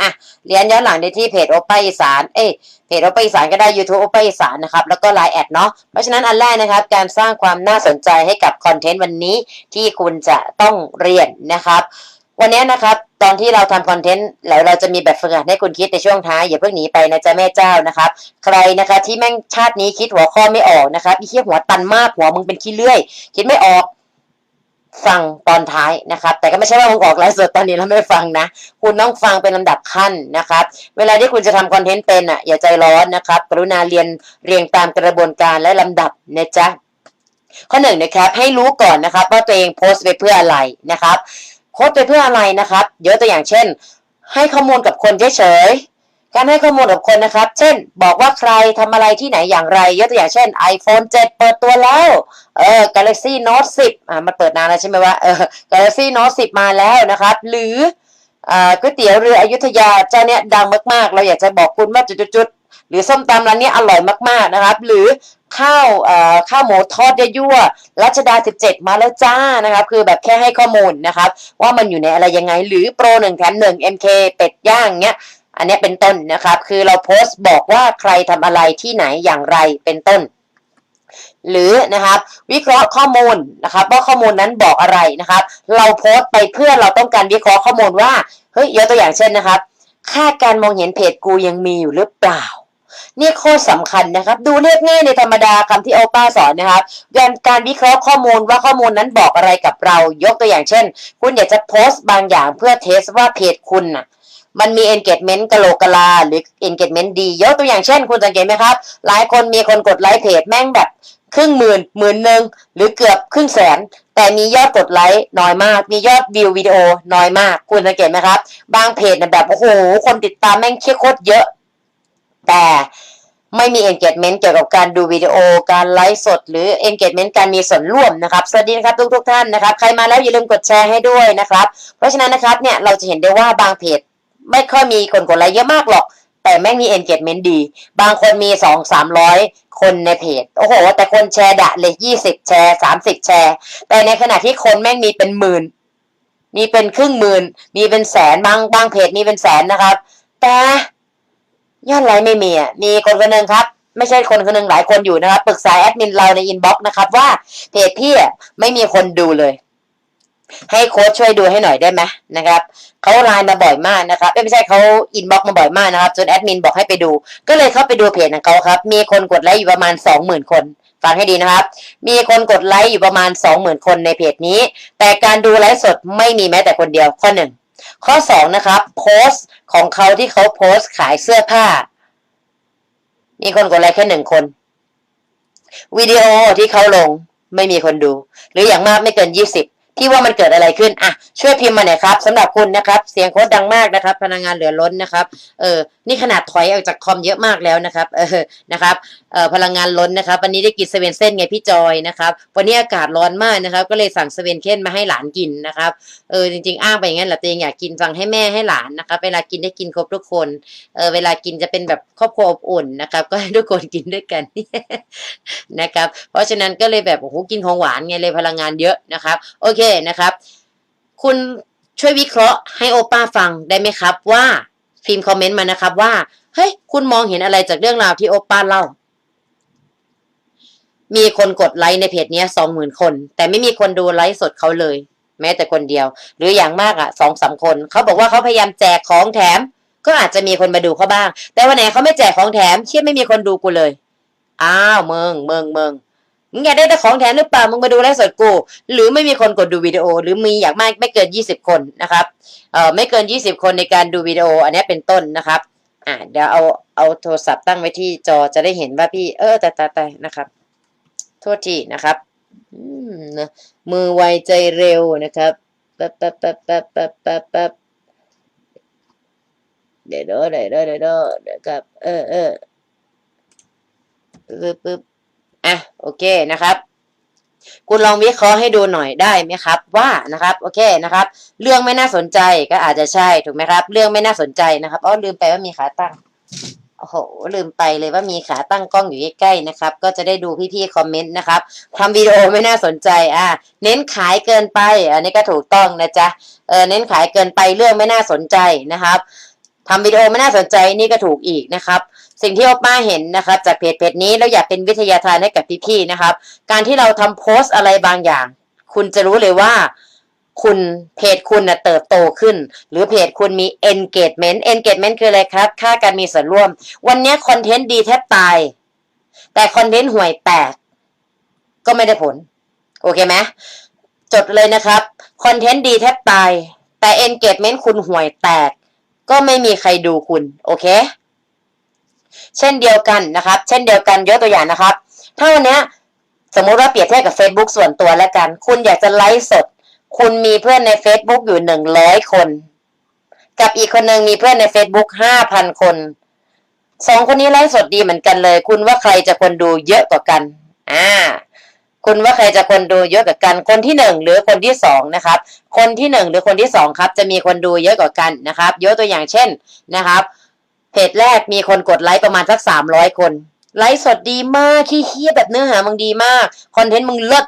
อะเรียนย้อนหลังได้ที่เพจโอป้าอีสานเอ้ยเพจโอป้าอีสานก็ได้ YouTube โอป้าอีสานนะครับแล้วก็ไลน์แอดเนาะเพราะฉะนั้นอันแรกนะครับ การสร้างความน่าสนใจให้กับคอนเทนต์วันนี้ที่คุณจะต้องเรียนนะครับ วันนี้นะครับตอนที่เราทำคอนเทนต์แล้วเราจะมีแบบฝึกหัดให้คุณคิดในช่วงท้ายอย่าเพิ่งหนีไปนะจ๊ะแม่เจ้านะครับ ใครนะคะที่แม่งชาตินี้คิดหัวข้อไม่ออกนะครับอีเหี้ยหัวตันมากหัวมึงเป็นขี้เลื่อย คิดไม่ออก ฟังตอนท้ายนะครับ แต่ก็ไม่ใช่ว่ามึงออกไลฟ์สดตอนนี้แล้วไม่ฟังนะ คุณต้องฟังเป็นลำดับขั้นนะครับ เวลาที่คุณจะทำคอนเทนต์เป็นอะอย่าใจร้อนนะครับ กรุณาเรียนเรียงตามกระบวนการและลำดับนะจ๊ะข้อหนึ่งนะครับ ให้รู้ก่อนนะครับ ว่าตัวเองโพสต์ไปเพื่ออะไรนะครับโพสต์ไปเพื่ออะไรนะครับ เยกตัวอย่างเช่น ให้ข้อมูลกับคนเฉย การให้ข้อมูลกับคนนะครับ เช่น บอกว่าใครทำอะไรที่ไหนอย่างไร ยกตัวอย่างเช่น iPhone 7 เปิดตัวแล้ว เออ Galaxy Note 10 อ่า มันเปิดนานแล้วใช่ไหมว่าเออ Galaxy Note 10 มาแล้วนะครับ หรืออ่าก๋วยเตี๋ยวเรืออยุธยาเจ้าเนี้ยดังมากๆ เราอยากจะบอกคุณว่าจุดๆหรือส้มตำร้านเนี้ยอร่อยมากๆนะครับ หรือข้าวข้าวหมูทอดยั่วรัชดา 17 มาแล้วจ้านะครับ คือแบบแค่ให้ข้อมูลนะครับ ว่ามันอยู่ในอะไรยังไง หรือโปรหนึ่งแถมหนึ่ง MK เป็ดย่างเนี้ย อันนี้เป็นต้นนะครับ คือเราโพสต์บอกว่าใครทำอะไรที่ไหนอย่างไรเป็นต้น หรือนะครับวิเคราะห์ข้อมูลนะครับว่าข้อมูลนั้นบอกอะไรนะครับ เราโพสต์ไปเพื่อเราต้องการวิเคราะห์ข้อมูลว่าเฮ้ยยกตัวอย่างเช่นนะครับค่าการมองเห็นเพจกูยังมีอยู่หรือเปล่านี่โคตรสำคัญนะครับ ดูเรียบง่ายในธรรมดาคำที่โอป้าสอนนะครับการการวิเคราะห์ข้อมูลว่าข้อมูลนั้นบอกอะไรกับเรา ยกตัวอย่างเช่น คุณอยากจะโพสต์บางอย่างเพื่อเทสว่าเพจคุณน่ะ มันมี engagement กะโหลกกะลาหรือ engagement ดียกตัวอย่างเช่น คุณสังเกตไหมครับ หลายคนมีคนกดไลค์เพจแม่งแบบครึ่งหมื่นหมื่นหนึ่งหรือเกือบครึ่งแสน แต่มียอดกดไลค์น้อยมาก มียอดวิววิดีโอน้อยมาก คุณสังเกตไหมครับ บางเพจนะแบบโอ้โหคนติดตามแม่งเชี่ยโคตรเยอะ แต่ไม่มี engagement เกี่ยวกับการดูวิดีโอ การไลฟ์สด หรือ engagement การมีส่วนร่วมนะครับ สวัสดีนะครับทุกทุกท่านนะครับ ใครมาแล้วอย่าลืมกดแชร์ให้ด้วยนะครับ เพราะฉะนั้นนะครับเนี่ยเราจะเห็นได้ว่าบางเพจ ไม่ค่อยมีคนกดไลค์เยอะมากหรอก แต่แม่งมี engagement ดี บางคนมีสองสามร้อยคนในเพจ โอ้โห แต่คนแชร์ดะเลยยี่สิบแชร์สามสิบแชร์ แต่ในขณะที่คนแม่งมีเป็นหมื่น มีเป็นครึ่งหมื่น มีเป็นแสนบางบางเพจมีเป็นแสนนะครับ แต่ยอดไลค์ไม่มีอะมีคนคนหนึ่งครับไม่ใช่คนคนหนึ่งหลายคนอยู่นะครับ ปรึกษาแอดมินเราในอินบ็อกซ์นะครับว่าเพจพี่ไม่มีคนดูเลย ให้โค้ชช่วยดูให้หน่อยได้ไหมนะครับเขาไลน์มาบ่อยมากนะครับไม่ใช่เขาอินบ็อกมาบ่อยมากนะครับจนแอดมินบอกให้ไปดู ก็เลยเข้าไปดูเพจของเขาครับ มีคนกดไลค์อยู่ประมาณ 20,000 คนฟังให้ดีนะครับ มีคนกดไลค์อยู่ประมาณ 20,000 คนในเพจนี้ แต่การดูไลฟ์สดไม่มีแม้แต่คนเดียวข้อหนึ่งข้อ2นะครับโพสต์ของเขาที่เขาโพสต์ขายเสื้อผ้า มีคนกดไลค์แค่หนึ่งคนวิดีโอที่เขาลงไม่มีคนดู หรืออย่างมากไม่เกิน 20 ที่ว่ามันเกิดอะไรขึ้นอะช่วยพิมพ์มาหน่อยครับสำหรับคุณนะครับ เสียงโค้ดดังมากนะครับ พลังงานเหลือล้นนะครับเออนี่ขนาดถอยออกจากคอมเยอะมากแล้วนะครับเออนะครับเออพลังงานล้นนะครับวันนี้ได้กินเซเว่นเส้นไงพี่จอยนะครับวันนี้อากาศร้อนมากนะครับ ก็เลยสั่งเซเว่นเค้นมาให้หลานกินนะครับเออจริงๆอ้างไปอย่างนั้นแหละตัวเองอยากกินสั่งให้แม่ให้หลานนะครับเวลากินได้กินครบทุกคนเออเวลากินจะเป็นแบบครอบครัวอบอุ่นนะครับ ก็ให้ทุกคนกินด้วยกันนะครับ เพราะฉะนั้นก็เลยแบบโอ้โหกินของหวานไงเลยพลังงานเยอะนะครับ โอเคนะครับ คุณช่วยวิเคราะห์ให้โอป้าฟังได้ไหมครับ ว่าพิมพ์คอมเมนต์มานะครับว่าเฮ้ยคุณมองเห็นอะไรจากเรื่องราวที่โอป้าเล่า มีคนกดไลค์ในเพจนี้สองหมื่นคน แต่ไม่มีคนดูไลฟ์สดเขาเลย แม้แต่คนเดียว หรืออย่างมากอะสองสามคนเขาบอกว่าเขาพยายามแจกของแถม ก็อาจจะมีคนมาดูเขาบ้าง แต่วันไหนเขาไม่แจกของแถมเชื่อไม่มีคนดูกูเลย อ้าวเมืองเมืองเมือง มึงอยากได้แต่ของแถมหรือเปล่า มึงมาดูไลฟ์สดกู หรือไม่มีคนกดดูวิดีโอ หรือมีอย่างมากไม่เกินยี่สิบคนนะครับ เอ่อ ไม่เกินยี่สิบคนในการดูวิดีโอ อันนี้เป็นต้นนะครับ อ่าเดี๋ยวเอาเอาโทรศัพท์ตั้งไว้ที่จอจะได้เห็นว่าพี่ เออแต่แต่แต่นะครับ โทษทีนะครับ อืมนะมือไวใจเร็วนะครับแป๊บแป๊บแป๊บแป๊บแป๊บแป๊บแป๊บเดี๋ยวเดี๋ยวเดี๋ยวเดี๋ยวเดี๋ยวเดี๋ยวครับ เออเออปึ๊บปึ๊บ อะโอเคนะครับ คุณลองวิเคราะห์ให้ดูหน่อยได้ไหมครับ ว่านะครับ โอเคนะครับ เรื่องไม่น่าสนใจก็อาจจะใช่ถูกไหมครับ เรื่องไม่น่าสนใจนะครับอ๋อลืมไปว่ามีขาตั้งโอ้โหลืมไปเลยว่ามีขาตั้งกล้องอยู่ใกล้ๆนะครับ ก็จะได้ดูพี่ๆคอมเมนต์นะครับทำวิดีโอไม่น่าสนใจอะเน้นขายเกินไป อันนี้ก็ถูกต้องนะจ๊ะเออเน้นขายเกินไปเรื่องไม่น่าสนใจนะครับ ทำวิดีโอไม่น่าสนใจนี่ก็ถูกอีกนะครับ สิ่งที่โอป้าเห็นนะครับจากเพจเพจนี้แล้วอยากเป็นวิทยาทานให้กับพี่ๆนะครับ การที่เราทำโพสต์อะไรบางอย่าง คุณจะรู้เลยว่าคุณเพจคุณนะเติบโตขึ้น หรือเพจคุณมี engagement engagement คืออะไรครับ ค่าการมีส่วนร่วม วันนี้คอนเทนต์ดีแทบตาย แต่คอนเทนต์ห่วยแตกก็ไม่ได้ผล โอเคไหมจดเลยนะครับคอนเทนต์ดีแทบตาย แต่ engagement คุณห่วยแตก ก็ไม่มีใครดูคุณ โอเค เช่นเดียวกันนะครับ เช่นเดียวกันยกตัวอย่างนะครับ ถ้าวันนี้สมมุติว่าเปรียบเทียบกับ Facebook ส่วนตัวแล้วกัน คุณอยากจะไลฟ์สด คุณมีเพื่อนใน Facebook อยู่หนึ่งร้อยคน กับอีกคนหนึ่งมีเพื่อนใน Facebook ห้าพันคนสองคนนี้ไลฟ์สดดีเหมือนกันเลย คุณว่าใครจะคนดูเยอะกว่ากัน อ่า คุณว่าใครจะคนดูเยอะกว่ากัน คนที่หนึ่งหรือคนที่สองนะครับ คนที่หนึ่งหรือคนที่สองครับ จะมีคนดูเยอะกว่ากันนะครับ ยกตัวอย่างเช่นนะครับ เพจแรกมีคนกดไลค์ประมาณสักสามร้อยคน ไลฟ์สดดีมากขี้เคียแบบเนื้อหามึงดีมาก คอนเทนต์มึงเลิศ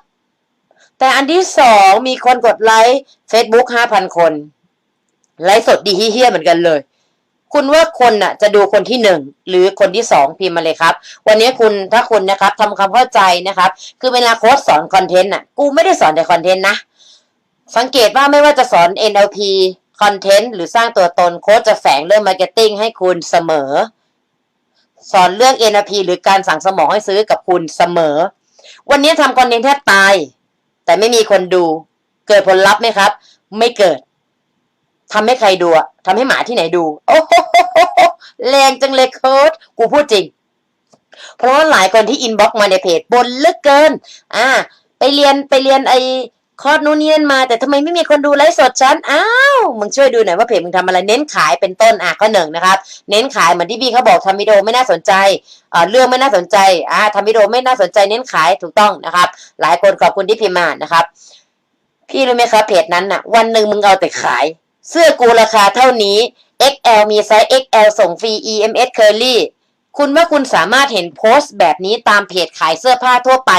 แต่อันที่สองมีคนกดไลค์ Facebook ห้าพันคน ไลฟ์สดดีเฮี้ยเหมือนกันเลย คุณว่าคนน่ะจะดูคนที่หนึ่งหรือคนที่สองพิมพ์มาเลยครับ วันนี้คุณถ้าคุณนะครับทำความเข้าใจนะครับ คือเวลาโค้ชสอนคอนเทนต์น่ะกูไม่ได้สอนแต่คอนเทนต์นะ สังเกตว่าไม่ว่าจะสอน NLP คอนเทนต์หรือสร้างตัวตนโค้ชจะแฝงเรื่องมาร์เก็ตติ้งให้คุณเสมอ สอนเรื่อง NLP หรือการสั่งสมองให้ซื้อกับคุณเสมอ วันนี้ทำคอนเทนต์แทบตาย แต่ไม่มีคนดู เกิดผลลัพธ์ไหมครับ ไม่เกิด ทำให้ใครดูอะทำให้หมาที่ไหนดู โอ้โหแรงจังเลยโค้ชกูพูดจริง เพราะว่าหลายคนที่อินบ็อกมาในเพจบนเหลือกเกิน อ่า ไปเรียนไปเรียนไอคอร์สนู้นนี่นั่นมา แต่ทำไมไม่มีคนดูไลฟ์สดฉัน อ้าว มึงช่วยดูหน่อยว่าเพจมึงทำอะไร เน้นขายเป็นต้น อะข้อหนึ่งนะครับ เน้นขายเหมือนที่พี่เขาบอกทำวิดีโอไม่น่าสนใจอ่าเรื่องไม่น่าสนใจ อ่าทำวิดีโอไม่น่าสนใจ เน้นขายถูกต้องนะครับ หลายคนขอบคุณที่พิมพ์มานะครับ พี่รู้ไหมครับเพจนั้นน่ะ วันหนึ่งมึงเอาแต่ขาย เสื้อกูราคาเท่านี้ XL มีไซส์ XL ส่งฟรี EMS Curly คุณว่าคุณสามารถเห็นโพสต์แบบนี้ตามเพจขายเสื้อผ้าทั่วไป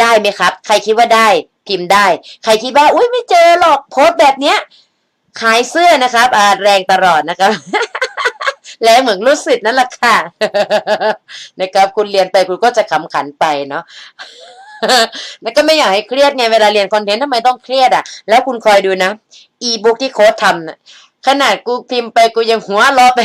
ได้ไหมครับ ใครคิดว่าได้ พิมพ์ได้ ใครคิดว่า อุ้ยไม่เจอหรอกโพสต์แบบเนี้ย ขายเสื้อนะครับแรงตลอดนะครับแรงเหมือนรู้สึกนั่นแหละค่ะนะครับคุณเรียนไปคุณก็จะขำขันไปเนาะ แล้วก็ไม่อยากให้เครียดไงเวลาเรียนคอนเทนต์ทำไมต้องเครียดอะ แล้วคุณคอยดูนะ อีบุ๊กที่โค้ดทำน่ะขนาดกูพิมพ์ไปกูยังหัวรอไป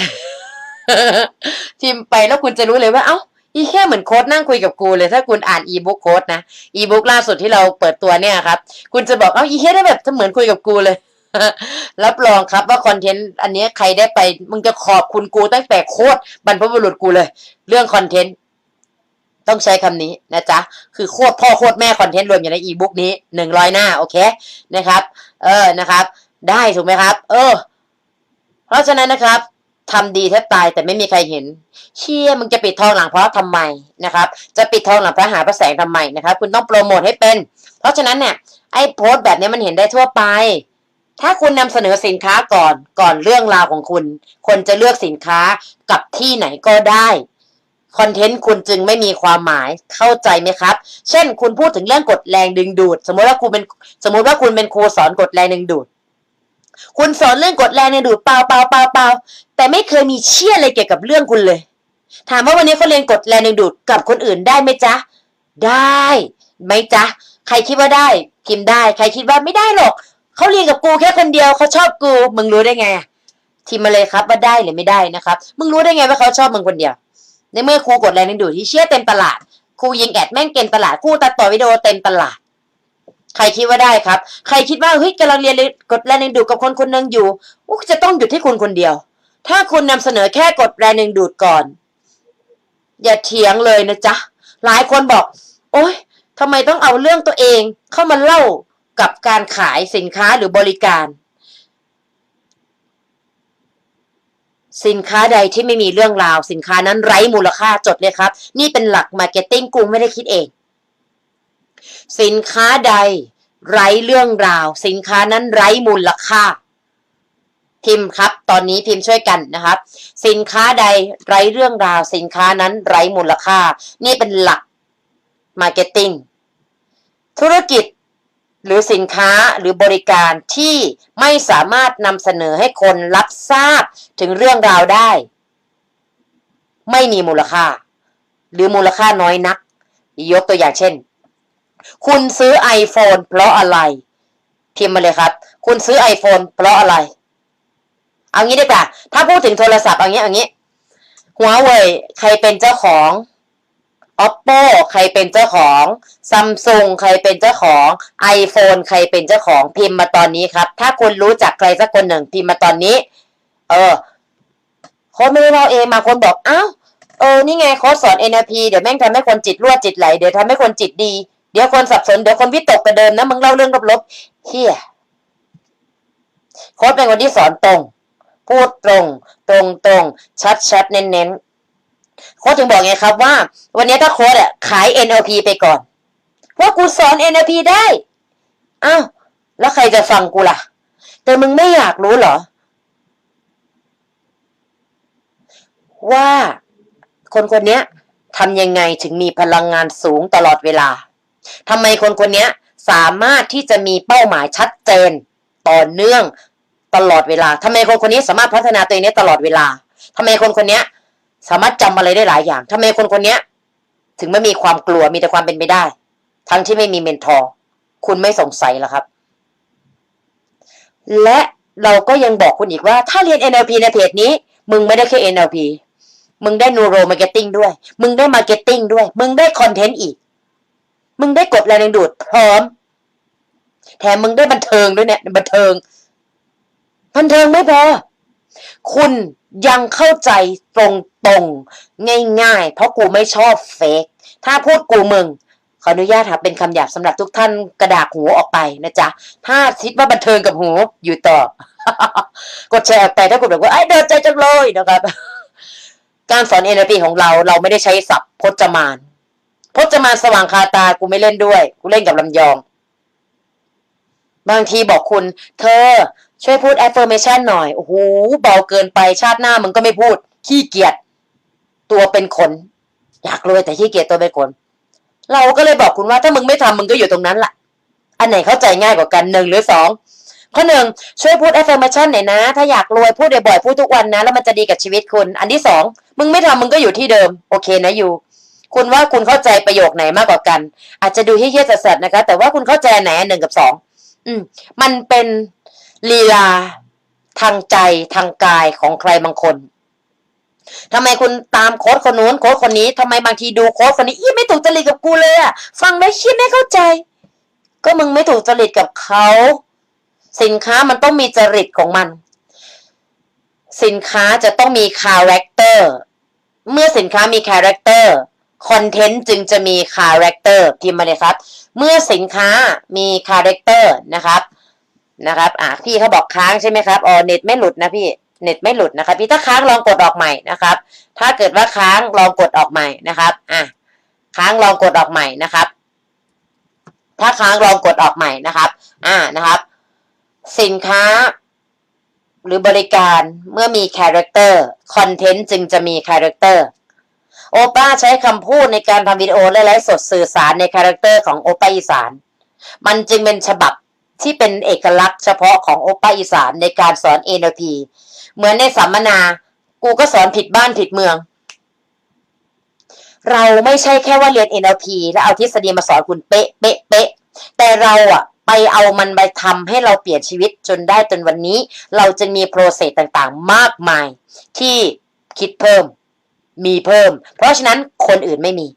พิมพ์ไปแล้วคุณจะรู้เลยว่า เอ้าอีแค่เหมือนโค้ดนั่งคุยกับกูเลยถ้าคุณอ่านอีบุ๊กโค้ดนะอีบุ๊กล่าสุดที่เราเปิดตัวเนี่ยครับ คุณจะบอกเอ้าอีแค่ได้แบบเหมือนคุยกับกูเลยรับรองครับว่าคอนเทนต์อันนี้ใครได้ไป มึงจะขอบคุณกูตั้งแต่โคตรบรรพบุรุษกูเลย เรื่องคอนเทนต์ ต้องใช้คำนี้นะจ๊ะ คือโคตรพ่อโคตรแม่คอนเทนต์รวมอยู่ในอีบุ๊กนี้หนึ่งร้อยหน้า โอเค นะครับ เออ นะครับ ได้ถูกไหมครับ เออ เพราะฉะนั้นนะครับทำดีแทบตายแต่ไม่มีใครเห็น เชี่ยมึงจะปิดทองหลังพระทำไมนะครับ จะปิดทองหลังพระหาพระแสงทำไมนะครับ คุณต้องโปรโมทให้เป็น เพราะฉะนั้นเนี่ยไอ้โพสต์แบบนี้มันเห็นได้ทั่วไป ถ้าคุณนำเสนอสินค้าก่อนก่อนเรื่องราวของคุณ คนจะเลือกสินค้ากับที่ไหนก็ได้ คอนเทนต์คุณจึงไม่มีความหมายเข้าใจไหมครับ เช่น คุณพูดถึงเรื่องกดแรงดึงดูด สมมติว่าคุณเป็นสมมติว่าคุณเป็นครูสอนกดแรงดึงดูด คุณสอนเรื่องกดแรงดึงดูดเปล่าเปล่าเปล่าเปล่าแต่ไม่เคยมีเชี่ยอะไรเกี่ยวกับเรื่องคุณเลย ถามว่าวันนี้เขาเรียนกดแรงดึงดูดกับคนอื่นได้ไหมจ๊ะ ได้ไหมจ๊ะ ใครคิดว่าได้พิมพ์ได้ ใครคิดว่าไม่ได้หรอกเขาเรียนกับกูแค่คนเดียวเขาชอบกูมึงรู้ได้ไงอะพิมมาเลยครับว่าได้หรือไม่ได้นะครับ มึงรู้ได้ไงว่าเขาชอบมึงคนเดียว ในเมื่อครูกดแรงดึงดูดที่เชี่ยเต็มตลาดครูยิงแอดแม่งเก่งตลาดครูตัดต่อวิดีโอเต็มตลาด ใครคิดว่าได้ครับ ใครคิดว่าเฮ้ยกำลังเรียนกดแรงดึงดูดกับคนคนหนึ่งอยู่อุ๊จะต้องหยุดที่คุณคนเดียว ถ้าคุณนำเสนอแค่กดแรงดึงดูดก่อน อย่าเถียงเลยนะจ๊ะหลายคนบอก โอ๊ยทำไมต้องเอาเรื่องตัวเองเข้ามาเล่ากับการขายสินค้าหรือบริการ สินค้าใดที่ไม่มีเรื่องราว สินค้านั้นไร้มูลค่าจดเลยครับ นี่เป็นหลักมาร์เก็ตติ้งกูไม่ได้คิดเอง สินค้าใดไร้เรื่องราว สินค้านั้นไร้มูลค่า พิมพ์ครับ ตอนนี้พิมพ์ช่วยกันนะครับ สินค้าใดไร้เรื่องราว สินค้านั้นไร้มูลค่า นี่เป็นหลักมาร์เก็ตติ้งธุรกิจ หรือสินค้าหรือบริการที่ไม่สามารถนำเสนอให้คนรับทราบถึงเรื่องราวได้ ไม่มีมูลค่า หรือมูลค่าน้อยนัก ยกตัวอย่างเช่น คุณซื้อ iPhone เพราะอะไร พิมพ์มาเลยครับ คุณซื้อ iPhone เพราะอะไร เอางี้ดีกว่าถ้าพูดถึงโทรศัพท์เอางี้เอางี้หัวเว่ยใครเป็นเจ้าของ oppo ใครเป็นเจ้าของ samsung ใครเป็นเจ้าของ iphone ใครเป็นเจ้าของพิมพ์มาตอนนี้ครับ ถ้าคุณรู้จักใครสักคนหนึ่งพิมพ์มาตอนนี้ เออโค้ดไม่ได้เราเองมาคนบอกอ้าวเออนี่ไงโค้ดสอน NLP เดี๋ยวแม่งทำให้คนจิตรั่วจิตไหลเดี๋ยวทำให้คนจิตดีเดี๋ยวคนสับสนเดี๋ยวคนวิตกกระเดิมนะมึงเล่าเรื่องลบๆเฮียโค้ดเป็นคนที่สอนตรง พูดตรง ตรงตรงชัดชัดๆเน้นเน้นๆ โค้ดถึงบอกไงครับว่า วันนี้ถ้าโค้ดอะขาย NLP ไปก่อนว่ากูสอน NLP ได้อ้าวแล้วใครจะฟังกูล่ะ แต่มึงไม่อยากรู้เหรอ ว่าคนคนนี้ทำยังไงถึงมีพลังงานสูงตลอดเวลาทำไมคนคนนี้สามารถที่จะมีเป้าหมายชัดเจน ต่อเนื่องตลอดเวลาทำไมคนคนนี้สามารถพัฒนาตัวเองได้ตลอดเวลาทำไมคนคนนี้ สามารถจำอะไรได้หลายอย่างทำไมคนคนนี้ถึงไม่มีความกลัวมีแต่ความเป็นไปได้ ทั้งที่ไม่มีเมนทอร์คุณไม่สงสัยหรอครับ และเราก็ยังบอกคุณอีกว่า ถ้าเรียน NLP ในเพจนี้ มึงไม่ได้แค่ NLP มึงได้ Neuro Marketing ด้วย มึงได้ Marketing ด้วย มึงได้คอนเทนต์อีก มึงได้กดแรงดึงดูดพร้อม แถมมึงได้บันเทิงด้วยเนี่ย บันเทิง บันเทิงไม่พอ คุณยังเข้าใจตรงตรงง่ายๆ เพราะกูไม่ชอบเฟกถ้าพูดกูมึง ขออนุญาตค่ะเป็นคำหยาบสำหรับทุกท่านกระดากหูออกไปนะจ๊ะ ถ้าคิดว่าบันเทิงกับหูอยู่ต่อ กดแชร์ออกไปถ้าคุณบอกว่าไอ้เดินใจจังเลยนะครับ การสอน NLP ของเราเราไม่ได้ใช้ศัพท์พจมาน พจมานสว่างคาตากูไม่เล่นด้วย กูเล่นกับลำยอง บางทีบอกคุณ เธอ ช่วยพูด affirmation หน่อย โอ้โห เบาเกินไป ชาติหน้ามึงก็ไม่พูด ขี้เกียจ ตัวเป็นขน อยากรวยแต่ขี้เกียจตัวเป็นขน เราก็เลยบอกคุณว่าถ้ามึงไม่ทำมึงก็อยู่ตรงนั้นแหละอันไหนเข้าใจง่ายกว่ากันหนึ่งหรือสอง ข้อหนึ่งช่วยพูด affirmation หน่อยนะ ถ้าอยากรวยพูดบ่อยๆ พูดทุกวันนะ แล้วมันจะดีกับชีวิตคุณ อันที่สองมึงไม่ทำมึงก็อยู่ที่เดิม โอเคนะยูคุณว่าคุณเข้าใจประโยคไหนมากกว่ากัน อาจจะดูเฮี้ยๆสัสๆนะคะ แต่ว่าคุณเข้าใจไหนหนึ่งกับสอง อืม มันเป็น ลีลา ทางใจทางกายของใครบางคนทำไมคุณตามโค้ดคนนู้นโค้ดคนนี้ทำไมบางทีดูโค้ดคนนี้อีไม่ถูกจริตกับกูเลยอะฟังแล้วคิดไม่เข้าใจ ก็มึงไม่ถูกจริตกับเขา สินค้ามันต้องมีจริตของมัน สินค้าจะต้องมีคาแรคเตอร์เมื่อสินค้ามีคาแรคเตอร์คอนเทนต์จึงจะมีคาแรคเตอร์พิมพ์มาเลยครับ เมื่อสินค้ามีคาแรคเตอร์นะครับ นะครับอะพี่เขาบอกค้างใช่ไหมครับอ๋อเน็ตไม่หลุดนะพี่เน็ตไม่หลุดนะครับพี่ถ้าค้างลองกดออกใหม่นะครับ ถ้าเกิดว่าค้างลองกดออกใหม่นะครับอะค้างลองกดออกใหม่นะครับ ถ้าค้างลองกดออกใหม่นะครับ อ่านะครับ สินค้า หรือบริการเมื่อมีคาแรคเตอร์คอนเทนต์จึงจะมีคาแรคเตอร์โอป้าใช้คำพูดในการทำวิดีโอและไลฟ์สดสื่อสารในคาแรคเตอร์ของโอป้าอีสาน มันจึงเป็นฉบับ ที่เป็นเอกลักษณ์เฉพาะของโอป้าอีสานในการสอน NLP เหมือนในสัมมนา กูก็สอนผิดบ้านผิดเมือง เราไม่ใช่แค่ว่าเรียน NLP แล้วเอาทฤษฎีมาสอนคุณเป๊ะเป๊ะเป๊ะแต่เราอะไปเอามันไปทำให้เราเปลี่ยนชีวิตจนได้จนวันนี้ เราจึงมีโปรเซสต่างๆ มากมาย ที่คิดเพิ่ม มีเพิ่ม เพราะฉะนั้นคนอื่นไม่มี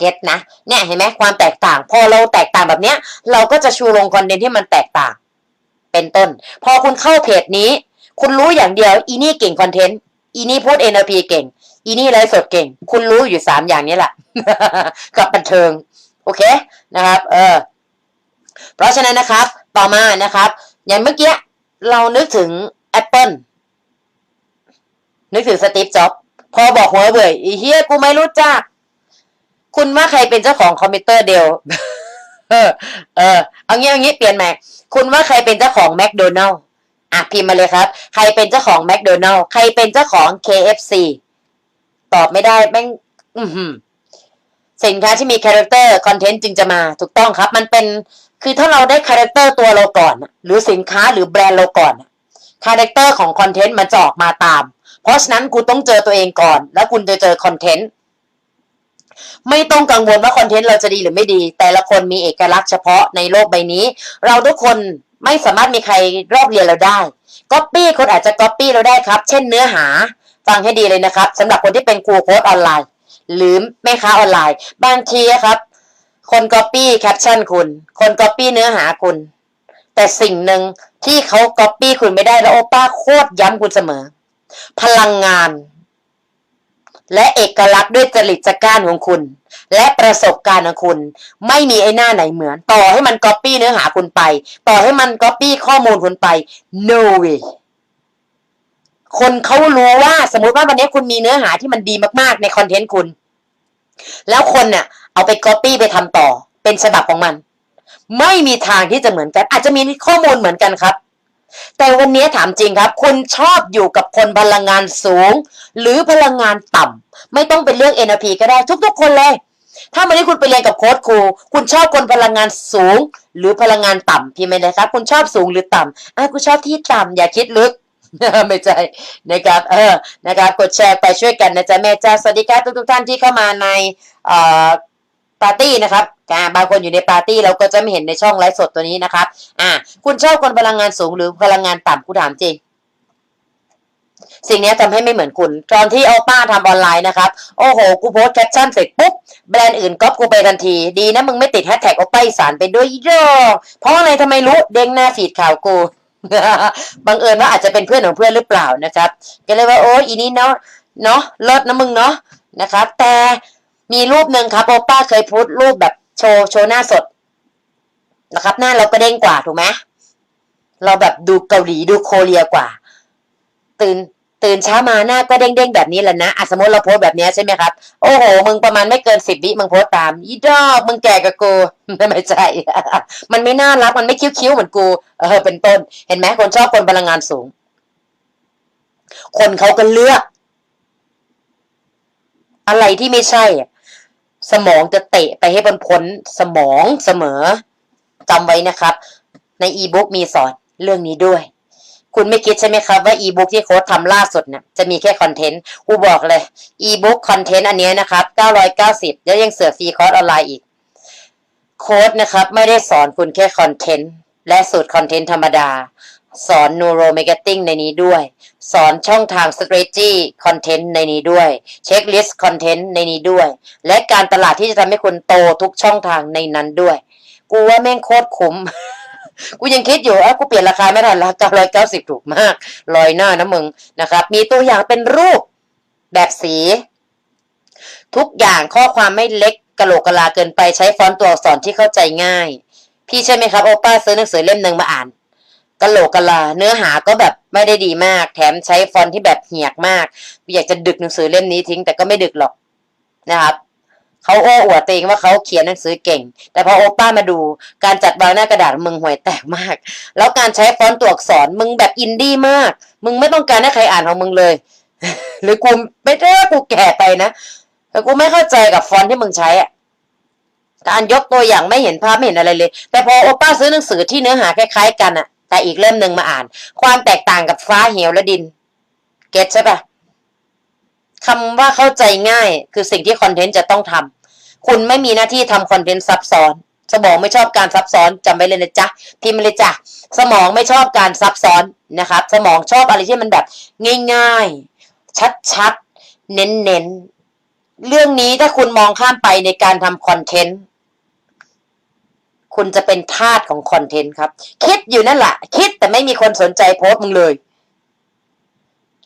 เก็ตนะเนี่ยเห็นไหมความแตกต่าง พอเราแตกต่างแบบเนี้ย เราก็จะชูลงคอนเทนต์ที่มันแตกต่าง เป็นต้น พอคุณเข้าเพจนี้ คุณรู้อย่างเดียว อีนี่เก่งคอนเทนต์อีนี่พูด NLP เก่ง อีนี่ไลฟ์สดเก่ง คุณรู้อยู่สามอย่างนี้แหละกับบันเทิง โอเคนะครับ เออ เพราะฉะนั้นนะครับ ต่อมานะครับ อย่างเมื่อกี้เรานึกถึง Apple นึกถึงสตีฟจ็อบพอบอกหัวเบื่ออีเฮียกูไม่รู้จัก คุณว่าใครเป็นเจ้าของคอมพิวเตอร์เดลเออ เออ เอางี้เอางี้เปลี่ยนใหม่ คุณว่าใครเป็นเจ้าของแมคโดนัลล์อะพิมพ์มาเลยครับ ใครเป็นเจ้าของแมคโดนัลล์ใครเป็นเจ้าของ KFC ตอบไม่ได้แม่ง อือหือสินค้าที่มีคาแรคเตอร์คอนเทนต์จึงจะมาถูกต้องครับ มันเป็นคือถ้าเราได้คาแรคเตอร์ตัวเราก่อน หรือสินค้าหรือแบรนด์เราก่อนคาแรคเตอร์ของคอนเทนต์มันจะออกมาตาม เพราะฉะนั้นคุณต้องเจอตัวเองก่อน แล้วคุณจะเจอคอนเทนต์ ไม่ต้องกังวลว่าคอนเทนต์เราจะดีหรือไม่ดี แต่ละคนมีเอกลักษณ์เฉพาะในโลกใบนี้ เราทุกคนไม่สามารถมีใครรอบเรียนเราได้ก๊อปปี้คนอาจจะก๊อปปี้เราได้ครับ เช่นเนื้อหา ฟังให้ดีเลยนะครับสำหรับคนที่เป็นครูโค้ดออนไลน์ หรือแม่ค้าออนไลน์ บางทีครับ คนก๊อปปี้แคปชั่นคุณ คนก๊อปปี้เนื้อหาคุณ แต่สิ่งหนึ่งที่เขาก๊อปปี้คุณไม่ได้แล้วโอป้าโคตรย้ำคุณเสมอ พลังงาน และเอกลักษณ์ด้วยจริตจักร้านของคุณ และประสบการณ์ของคุณ ไม่มีไอ้หน้าไหนเหมือน ต่อให้มันก๊อปปี้เนื้อหาคุณไป ต่อให้มันก๊อปปี้ข้อมูลคุณไป no way คนเขารู้ว่าสมมติว่าวันนี้คุณมีเนื้อหาที่มันดีมากๆในคอนเทนต์คุณ แล้วคนเนี่ยเอาไปก๊อปปี้ไปทำต่อ เป็นฉบับของมัน ไม่มีทางที่จะเหมือนกัน อาจจะมีข้อมูลเหมือนกันครับ แต่วันนี้ถามจริงครับ คุณชอบอยู่กับคนพลังงานสูง หรือพลังงานต่ำไม่ต้องเป็นเรื่อง NLP ก็ได้ทุกๆ คนเลย ถ้าวันนี้คุณไปเรียนกับโค้ชครู คุณชอบคนพลังงานสูง หรือพลังงานต่ำพี่ไหมนะครับ คุณชอบสูงหรือต่ำอะกูชอบที่ต่ำอย่าคิดลึกไม่ใช่นะครับเออนะครับกดแชร์ไปช่วยกันนะจ๊ะแม่จ้าสวัสดีครับทุกๆท่านที่เข้ามาในเอ่อ ปาร์ตี้นะครับอ่าบางคนอยู่ในปาร์ตี้เราก็จะไม่เห็นในช่องไลฟ์สดตัวนี้นะครับ อ่า คุณชอบคนพลังงานสูงหรือพลังงานต่ำกูถามจริงสิ่งนี้ทำให้ไม่เหมือนคุณ ตอนที่เอาป้าทำออนไลน์นะครับ โอ้โห กูโพสแคปชั่นเสร็จปุ๊บ แบรนด์อื่นก๊อปกูไปทันที ดีนะมึงไม่ติดแฮชแท็กเอาป้าสานไปด้วยอีดอเพราะอะไรทำไมรู้ เด้งหน้าฟีดข่าวกูบังเอิญว่าอาจจะเป็นเพื่อนของเพื่อนหรือเปล่านะครับ ก็เลยว่าโอ้ยอีนี้เนาะ เนาะเลิศนะมึงเนาะนะครับ แต่ มีรูปหนึ่งครับโอป้าเคยพสต์รูปแบบโชว์โชว์หน้าสดนะครับ หน้าเราก็เด้งกว่าถูกไหมเราแบบดูเกาหลีดูโคเรียกว่า ตื่นตื่นเช้ามาหน้าก็เด้งๆแบบนี้แหละนะอะสมมติเราโพสแบบนี้ใช่ไหมครับ โอ้โห มึงประมาณไม่เกินสิบวิมึงโพสตามอีดอกมึงแก่กับกูไม่ใช่ มันไม่น่ารักมันไม่คิ้วๆเหมือนกู เออเป็นต้น เห็นไหมคนชอบคนพลังงานสูง คนเขาก็เลือก อะไรที่ไม่ใช่อะ สมองจะเตะไปให้พ้นพ้นสมองเสมอจำไว้นะครับ ในอีบุ๊กมีสอนเรื่องนี้ด้วย คุณไม่คิดใช่ไหมครับว่าอีบุ๊กที่โค้ดทำล่าสุดเนี่ยจะมีแค่คอนเทนต์กูบอกเลยอีบุ๊กคอนเทนต์อันนี้นะครับ 990 แล้วยังเสือฟรีคอร์สออนไลน์อีก โค้ดนะครับ ไม่ได้สอนคุณแค่คอนเทนต์และสูตรคอนเทนต์ธรรมดา สอน neuro marketing ในนี้ด้วย สอนช่องทาง strategy content ในนี้ด้วยเช็คลิสต์คอนเทนต์ในนี้ด้วย และการตลาดที่จะทำให้คุณโตทุกช่องทางในนั้นด้วย กูว่าแม่งโคตรคุ้ม กูยังคิดอยู่อ้ากูเปลี่ยนราคาไม่ทันละ990 ถูกมาก ลอยหน้านะมึงนะครับ มีตัวอย่างเป็นรูปแบบสี ทุกอย่างข้อความไม่เล็กกะโหลกกะลาเกินไปใช้ฟอนต์ตัวอักษรที่เข้าใจง่าย พี่ใช่ไหมครับ โอป้าซื้อหนังสือเล่มหนึ่งมาอ่าน กะโหลกกะลา เนื้อหาก็แบบไม่ได้ดีมาก แถมใช้ฟอนต์ที่แบบเหียกมาก อยากจะดึกหนังสือเล่มนี้ทิ้ง แต่ก็ไม่ดึกหรอกนะครับเขาโอ้อวดตัวเองว่าเขาเขียนหนังสือเก่ง แต่พอโอป้ามาดู การจัดวางหน้ากระดาษมึงห่วยแตกมาก แล้วการใช้ฟอนต์ตัวอักษรมึงแบบอินดี้มาก มึงไม่ต้องการให้ใครอ่านของมึงเลย หรือกูไม่ได้กูแก่ไปนะแต่กูไม่เข้าใจกับฟอนต์ที่มึงใช้อะการยกตัวอย่างไม่เห็นภาพไม่เห็นอะไรเลย แต่พอโอป้าซื้อหนังสือที่เนื้อหาคล้ายๆกันอะ แต่อีกเล่มหนึ่งมาอ่าน ความแตกต่างกับฟ้าเหวและดิน เก็ตใช่ปะคำว่าเข้าใจง่ายคือสิ่งที่คอนเทนต์จะต้องทำคุณไม่มีหน้าที่ทำคอนเทนต์ซับซ้อนสมองไม่ชอบการซับซ้อนจำไว้เลยนะจ๊ะพิมพ์เลยจ้ะสมองไม่ชอบการซับซ้อนนะครับสมองชอบอะไรที่มันแบบ ง่ายๆ ชัดๆ เน้นๆ เรื่องนี้ถ้าคุณมองข้ามไปในการทำคอนเทนต์ คุณจะเป็นทาสของคอนเทนต์ครับ คิดอยู่นั่นแหละคิดแต่ไม่มีคนสนใจโพสต์มึงเลย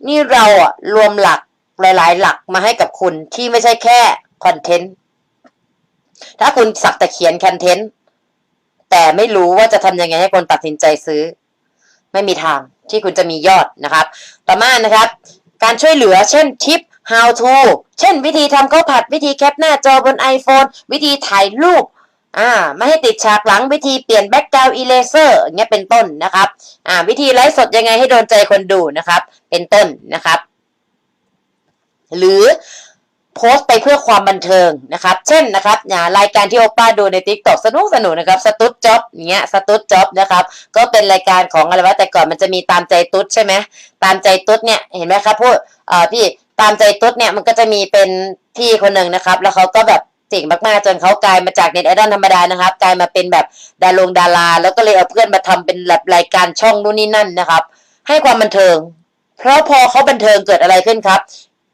นี่เราอะรวมหลักหลาย ๆ หลักมาให้กับคุณที่ไม่ใช่แค่คอนเทนต์ถ้าคุณสักแต่เขียนคอนเทนต์แต่ไม่รู้ว่าจะทำยังไงให้คนตัดสินใจซื้อ ไม่มีทางที่คุณจะมียอดนะครับ ต่อมานะครับ การช่วยเหลือเช่นทิป how to เช่นวิธีทำข้าวผัดวิธีแคปหน้าจอบน iPhone วิธีถ่ายรูป อ่าไม่ให้ติดฉากหลังวิธีเปลี่ยนแบ็กกราวด์อีเลเซอร์เงี้ยเป็นต้นนะครับอ่าวิธีไลฟ์สดยังไงให้โดนใจคนดูนะครับ เป็นต้นนะครับ หรือโพสต์ไปเพื่อความบันเทิงนะครับ เช่นนะครับอ่ารายการที่โอป้าดูในทิกตอกสนุกสนุกนะครับสตุ๊ดจ็อบเงี้ยสตุ๊ดจ็อบนะครับ ก็เป็นรายการของอะไรวะแต่ก่อนมันจะมีตามใจตุ๊ดใช่ไหมตามใจตุ๊ดเนี่ยเห็นไหมครับพูดเอ่อพี่ตามใจตุ๊ดเนี่ยมันก็จะมีเป็นพี่คนหนึ่งนะครับ แล้วเขาก็แบบ เจ๋งมากๆ จนเขากลายมาจากเน็ตไอดอลธรรมดานะครับ กลายมาเป็นแบบดารงดารา แล้วก็เลยเอาเพื่อนมาทำเป็นแบบรายการช่องนู่นนี่นั่นนะครับ ให้ความบันเทิง เพราะพอเขาบันเทิงเกิดอะไรขึ้นครับ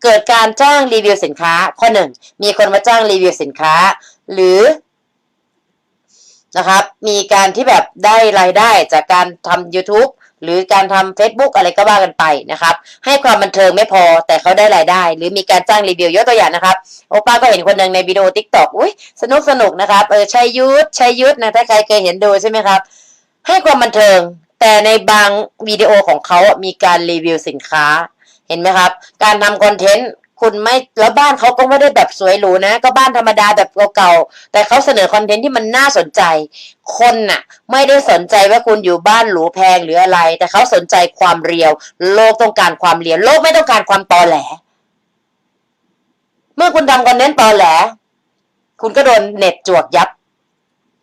เกิดการจ้างรีวิวสินค้า ข้อหนึ่งมีคนมาจ้างรีวิวสินค้า หรือนะครับ มีการที่แบบได้รายได้จากการทำ YouTube หรือการทำ Facebook อะไรก็ว่ากันไปนะครับ ให้ความบันเทิงไม่พอแต่เขาได้รายได้ หรือมีการจ้างรีวิวยกตัวอย่างนะครับ โอป้าก็เห็นคนหนึ่งในวิดีโอทิกตอกอุ้ยสนุกสนุกนะครับเออชัยยุทธชัยยุทธนะถ้าใครเคยเห็นดูใช่ไหมครับ ให้ความบันเทิง แต่ในบางวิดีโอของเขามีการรีวิวสินค้าเห็นไหมครับ การทำคอนเทนต์ คุณไม่แล้วบ้านเขาก็ไม่ได้แบบสวยหรูนะ ก็บ้านธรรมดาแบบเก่าๆแต่เขาเสนอคอนเทนต์ที่มันน่าสนใจ คนน่ะ ไม่ได้สนใจว่าคุณอยู่บ้านหรูแพงหรืออะไร แต่เขาสนใจความเรียว โลกต้องการความเรียว โลกไม่ต้องการความตอแหล เมื่อคุณทำคอนเทนต์ตอแหล คุณก็โดนเน็ตจวกยับ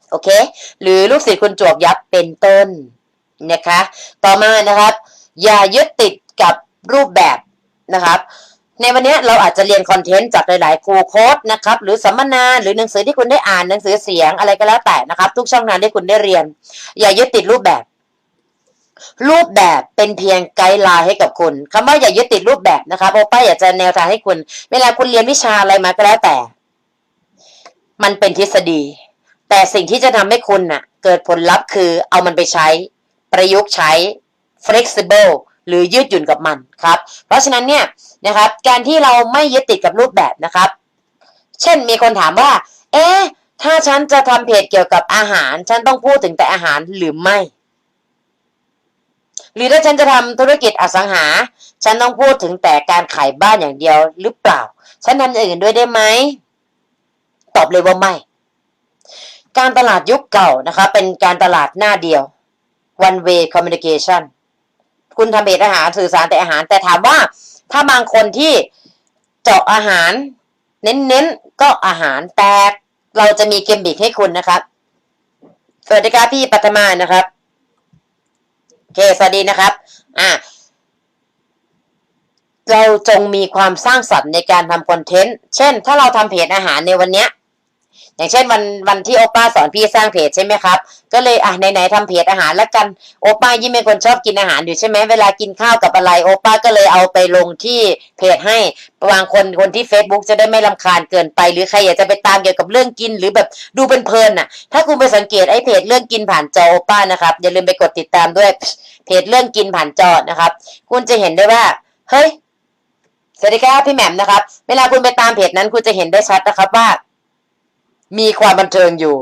โอเค หรือลูกศิษย์คุณจวกยับเป็นต้นนะคะ ต่อมานะครับ อย่ายึดติดกับรูปแบบนะครับ ในวันนี้เราอาจจะเรียนคอนเทนต์จากหลาย ๆ ครูโค้ดนะครับหรือสัมมนาหรือหนังสือที่คุณได้อ่านหนังสือเสียงอะไรก็แล้วแต่นะครับ ทุกช่องทางที่คุณได้เรียน อย่ายึดติดรูปแบบ รูปแบบเป็นเพียงไกด์ไลน์ให้กับคุณคำว่าอย่ายึดติดรูปแบบนะครับโอป้าอยากจะแนวทางให้คุณ เวลาคุณเรียนวิชาอะไรมาก็แล้วแต่ มันเป็นทฤษฎี แต่สิ่งที่จะทำให้คุณน่ะ เกิดผลลัพธ์คือเอามันไปใช้ ประยุกต์ใช้ flexible หรือยืดหยุ่นกับมันครับ เพราะฉะนั้นเนี่ยนะครับการที่เราไม่ยึดติดกับรูปแบบนะครับ เช่นมีคนถามว่า เอ๊ะถ้าฉันจะทำเพจเกี่ยวกับอาหาร ฉันต้องพูดถึงแต่อาหารหรือไม่ หรือถ้าฉันจะทำธุรกิจอสังหา ฉันต้องพูดถึงแต่การขายบ้านอย่างเดียวหรือเปล่า ฉันทำอย่างอื่นด้วยได้ไหมตอบเลยว่าไม่ การตลาดยุคเก่านะคะเป็นการตลาดหน้าเดียว one way communication คุณทำเพจอาหารสื่อสารแต่อาหาร แต่ถามว่าถ้าบางคนที่เจาะอาหาร เน้นๆก็อาหารแต่เราจะมีเกมบิกให้คุณนะครับสวัสดีครับพี่ปัทมานะครับโอเคสวัสดีนะครับ อ่าเราจงมีความสร้างสรรค์ในการทำคอนเทนต์ เช่น ถ้าเราทำเพจอาหารในวันเนี้ย อย่างเช่นวันวันที่โอป้าสอนพี่สร้างเพจใช่ไหมครับ ก็เลยอะไหนๆทำเพจอาหารแล้วกันโอป้ายิ่งเป็นคนชอบกินอาหารอยู่ใช่ไหมเวลากินข้าวกับอะไรโอป้าก็เลยเอาไปลงที่เพจให้บางคนคนที่ Facebook จะได้ไม่ลำคาญเกินไป หรือใครอยากจะไปตามเกี่ยวกับเรื่องกิน หรือแบบดูเป็นเพลินๆน่ะ ถ้าคุณไปสังเกตไอ้เพจเรื่องกินผ่านจอโอป้านะครับอย่าลืมไปกดติดตามด้วยเพจเรื่องกินผ่านจอนะครับ คุณจะเห็นได้ว่าเฮ้ยสวัสดีครับพี่แหม่มนะครับ เวลาคุณไปตามเพจนั้นคุณจะเห็นได้ชัดนะครับว่า มีความบันเทิงอยู่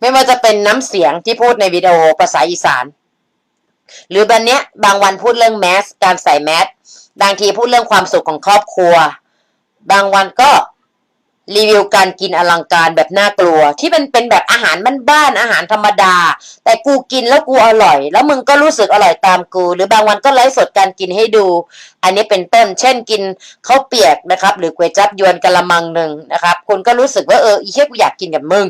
ไม่ว่าจะเป็นน้ำเสียงที่พูดในวิดีโอภาษาอีสาน หรือบันเนี้ย บางวันพูดเรื่องแมส การใส่แมส บางทีพูดเรื่องความสุขของครอบครัว บางวันก็ รีวิวการกินอลังการแบบน่ากลัว ที่มันเป็นแบบอาหารบ้านๆอาหารธรรมดา แต่กูกินแล้วกูอร่อย แล้วมึงก็รู้สึกอร่อยตามกู หรือบางวันก็ไลฟ์สดการกินให้ดู อันนี้เป็นต้น เช่นกินข้าวเปียกนะครับ หรือก๋วยจับยวนกะละมังหนึ่งนะครับคุณก็รู้สึกว่าเอออีเชี่ยกูอยากกินกับมึง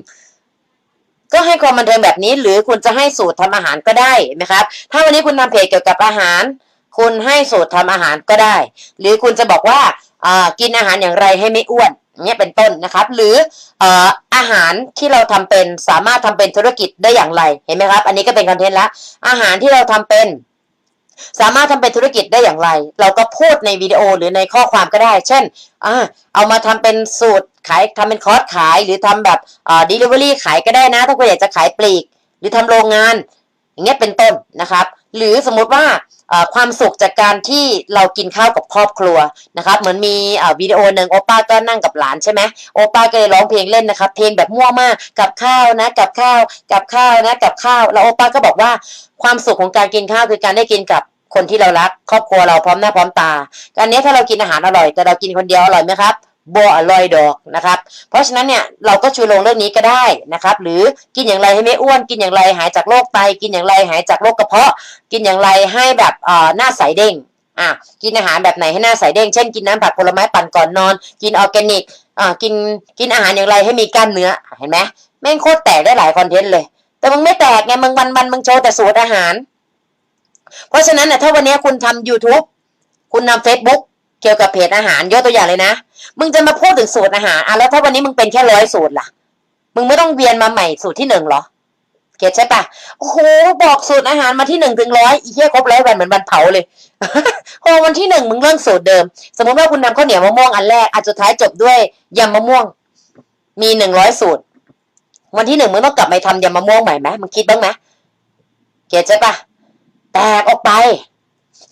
ก็ให้ความบันเทิงแบบนี้ หรือคุณจะให้สูตรทำอาหารก็ได้นะครับ ถ้าวันนี้คุณทำเพจเกี่ยวกับอาหาร คุณให้สูตรทำอาหารก็ได้ หรือคุณจะบอกว่าอ่ากินอาหารอย่างไรให้ไม่อ้วน เนี่ยเป็นต้นนะครับ หรืออาหารที่เราทำเป็นสามารถทำเป็นธุรกิจได้อย่างไรเห็นไหมครับ อันนี้ก็เป็นคอนเทนต์ละอาหารที่เราทำเป็น สามารถทำเป็นธุรกิจได้อย่างไร เราก็พูดในวิดีโอหรือในข้อความก็ได้ เช่นอเอามาทำเป็นสูตรขายทำเป็นคอร์สขายหรือทำแบบอ่า delivery ขายก็ได้นะ ถ้าคุณอยากจะขายปลีก หรือทำโรงงาน อย่างเงี้ยเป็นต้นนะครับ หรือสมมุติว่า ความสุขจากการที่เรากินข้าวกับครอบครัวนะครับ เหมือนมีวิดีโอหนึ่งโอป้าก็นั่งกับหลานใช่ไหมโอป้าก็เลยร้องเพลงเล่นนะครับ เพลงแบบมั่วมากกับข้าวนะ กับข้าวกับข้าวนะ กับข้าว แล้วโอป้าก็บอกว่าความสุขของการกินข้าวคือการได้กินกับคนที่เรารัก ครอบครัวเราพร้อมหน้าพร้อมตาการนี้ถ้าเรากินอาหารอร่อยแต่เรากินคนเดียวอร่อยไหมครับ บ่อร่อยดอกนะครับ เพราะฉะนั้นเนี่ยเราก็ชูโรงเรื่องนี้ก็ได้นะครับ หรือกินอย่างไรให้ไม่อ้วน กินอย่างไรหายจากโรคไต กินอย่างไรหายจากโรคกระเพาะ กินอย่างไรให้แบบเอ่อหน้าใสเด้งอะกินอาหารแบบไหนให้หน้าใสเด้ง เช่นกินน้ำผักผลไม้ปั่นก่อนนอน กินออร์แกนิกอ่ากินกินอาหารอย่างไรให้มีกล้ามเนื้อเห็นไหมแม่งโคตรแตกได้หลายคอนเทนต์เลย แต่มึงไม่แตกไงมึงวันวันมึงโชว์แต่สูตรอาหาร เพราะฉะนั้นน่ะถ้าวันนี้คุณทำ YouTube คุณทำ Facebook เกี่ยวกับเพจอาหารยกตัวอย่างเลยนะ มึงจะมาพูดถึงสูตรอาหารอะแล้วถ้าวันนี้มึงเป็นแค่ร้อยสูตรล่ะ มึงไม่ต้องเวียนมาใหม่สูตรที่หนึ่งเหรอ เก็ตใช่ปะโอ้โหบอกสูตรอาหารมาที่หนึ่งถึงร้อยอีเหี้ยครบร้อยวันเหมือนวันเผาเลยพอวันที่หนึ่งมึงเรื่องสูตรเดิม สมมติว่าคุณนำข้าวเหนียวมะม่วงอันแรกอันสุดท้ายจบด้วยยำมะม่วง มีหนึ่งร้อยสูตร วันที่หนึ่งมึงต้องกลับไปทำยำมะม่วงใหม่ไหมมึงคิดบ้างไหมเก็ตใช่ปะแตกออกไป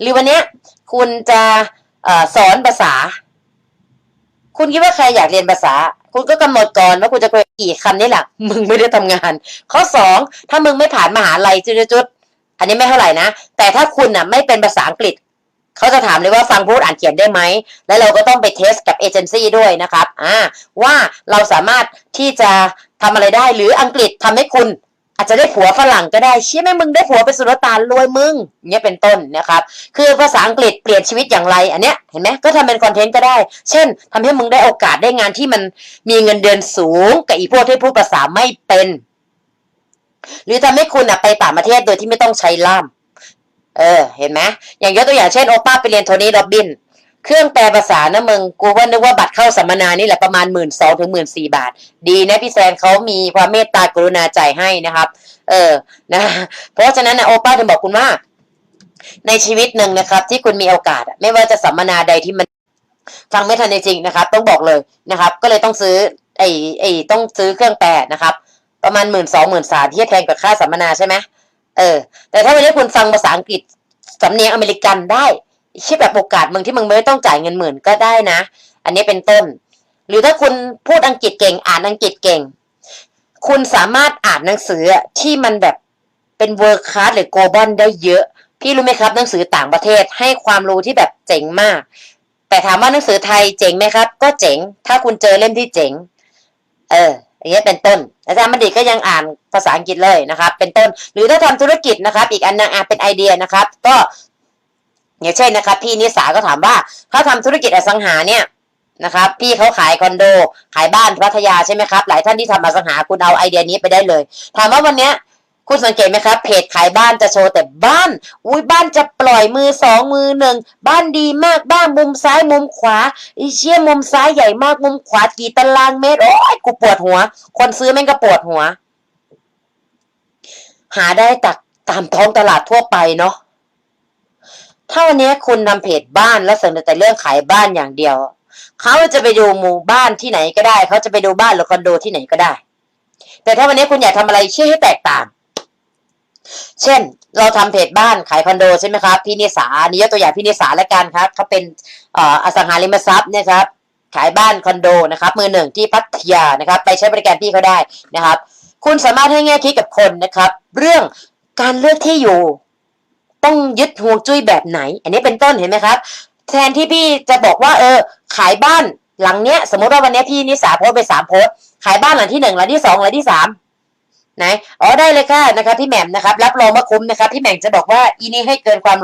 หรือวันเนี้ยคุณจะออสอนภาษา คุณคิดว่าใครอยากเรียนภาษา คุณก็กำหนดก่อนว่าคุณจะคุยกี่คำนี่แหละมึงไม่ได้ทำงาน ข้อสองถ้ามึงไม่ผ่านมหาลัยจุดๆอันนี้ไม่เท่าไหร่นะ แต่ถ้าคุณน่ะไม่เป็นภาษาอังกฤษเขาจะถามเลยว่าฟังพูดอ่านเขียนได้ไหม แล้วเราก็ต้องไปเทสกับเอเจนซี่ด้วยนะครับ อ่า ว่าเราสามารถที่จะทำอะไรได้หรืออังกฤษทำให้คุณ อาจจะได้ผัวฝรั่งก็ได้เชื่อไหมมึงได้ผัวเป็นสุลต่านรวยมึงเนี่ยเป็นต้นนะครับ คือภาษาอังกฤษเปลี่ยนชีวิตอย่างไรอันเนี้ยเห็นไหมก็ทำเป็นคอนเทนต์ก็ได้ เช่นทำให้มึงได้โอกาสได้งานที่มันมีเงินเดือนสูงกับอีพวกที่พูดภาษาไม่เป็น หรือทำให้คุณอะไปต่างประเทศโดยที่ไม่ต้องใช้ล่ามเออ เห็นไหมอย่างยกตัวอย่างเช่นโอป้าไปเรียนโทนี่โรบบิน เครื่องแปลภาษานะมึงกูว่านึกว่าบัตรเข้าสัมมนานี่แหละประมาณหมื่นสองถึงหมื่นสี่บาท ดีนะพี่แซนเขามีความเมตตากรุณาใจให้นะครับ เออนะเพราะฉะนั้นนะโอป้าถึงบอกคุณว่าในชีวิตหนึ่งนะครับ ที่คุณมีโอกาส ไม่ว่าจะสัมมนาใดที่มันฟังไม่ทันจริงๆนะครับ ต้องบอกเลยนะครับ ก็เลยต้องซื้อไอ้ไอ้ต้องซื้อเครื่องแปลนะครับ ประมาณหมื่นสองหมื่นสามที่แพงกว่าค่าสัมมนาใช่ไหมเออ แต่ถ้าวันนี้คุณฟังภาษาอังกฤษสำเนียงอเมริกันได้ ใช่แบบโอกาสมึงที่มึงไม่ต้องจ่ายเงินหมื่นก็ได้นะ อันนี้เป็นต้น หรือถ้าคุณพูดอังกฤษเก่ง อ่านอังกฤษเก่ง คุณสามารถอ่านหนังสือที่มันแบบเป็นเวิร์คคลาสหรือโกลบอลได้เยอะ พี่รู้ไหมครับ หนังสือต่างประเทศให้ความรู้ที่แบบเจ๋งมาก แต่ถามว่าหนังสือไทยเจ๋งไหมครับ ก็เจ๋ง ถ้าคุณเจอเล่มที่เจ๋ง เอออย่างเงี้ยเป็นต้น อาจารย์บัณฑิตก็ยังอ่านภาษาอังกฤษเลยนะครับ เป็นต้น หรือถ้าทำธุรกิจนะครับ อีกอันนึงอะเป็นไอเดียนะครับ ก็ อย่างเช่นนะครับ พี่นิสาก็ถามว่าเขาทำธุรกิจอสังหาเนี่ยนะครับพี่เขาขายคอนโด ขายบ้านพัทยาใช่ไหมครับ หลายท่านที่ทำอสังหาคุณเอาไอเดียนี้ไปได้เลย ถามว่าวันเนี้ยคุณสังเกตไหมครับเพจขายบ้านจะโชว์แต่บ้าน อุ้ยบ้านจะปล่อยมือสองมือหนึ่งบ้านดีมากบ้านมุมซ้ายมุมขวาอีเชี่ยมุมซ้ายใหญ่มากมุมขวากี่ตารางเมตรโอ้ยกูปวดหัว คนซื้อแม่งก็ปวดหัว หาได้จากตามท้องตลาดทั่วไปเนาะ ถ้าวันนี้คุณทำเพจบ้านและเสนอแต่เรื่องขายบ้านอย่างเดียว เขาจะไปดูหมู่บ้านที่ไหนก็ได้ เขาจะไปดูบ้านหรือคอนโดที่ไหนก็ได้ แต่ถ้าวันนี้คุณอยากทำอะไรชื่อให้แตกต่าง เช่น เราทำเพจบ้านขายคอนโดใช่ไหมครับพี่นิสาอันนี้ยกตัวอย่างพี่นิสาและกันครับเขาเป็นออสังหาริมทรัพย์เนี่ยครับขายบ้านคอนโดนะครับ มือหนึ่งที่พัทยานะครับ ไปใช้บริการพี่เขาได้นะครับ คุณสามารถให้แง่คิดกับคนนะครับ เรื่องการเลือกที่อยู่ ต้องยึดห่วงจุ้ยแบบไหน อันนี้เป็นต้นเห็นไหมครับแทนที่พี่จะบอกว่าเออ ขายบ้านหลังเนี้ย สมมติว่าวันนี้พี่นิสาโพสไปสามโพสขายบ้านหลังที่หนึ่งหลังที่สองหลังที่สามไหนอ๋อได้เลยค่ะนะครับพี่แหม่มนะครับ รับรองว่าคุ้มนะครับพี่แหม่มจะบอกว่าอีนี้ให้เกินความ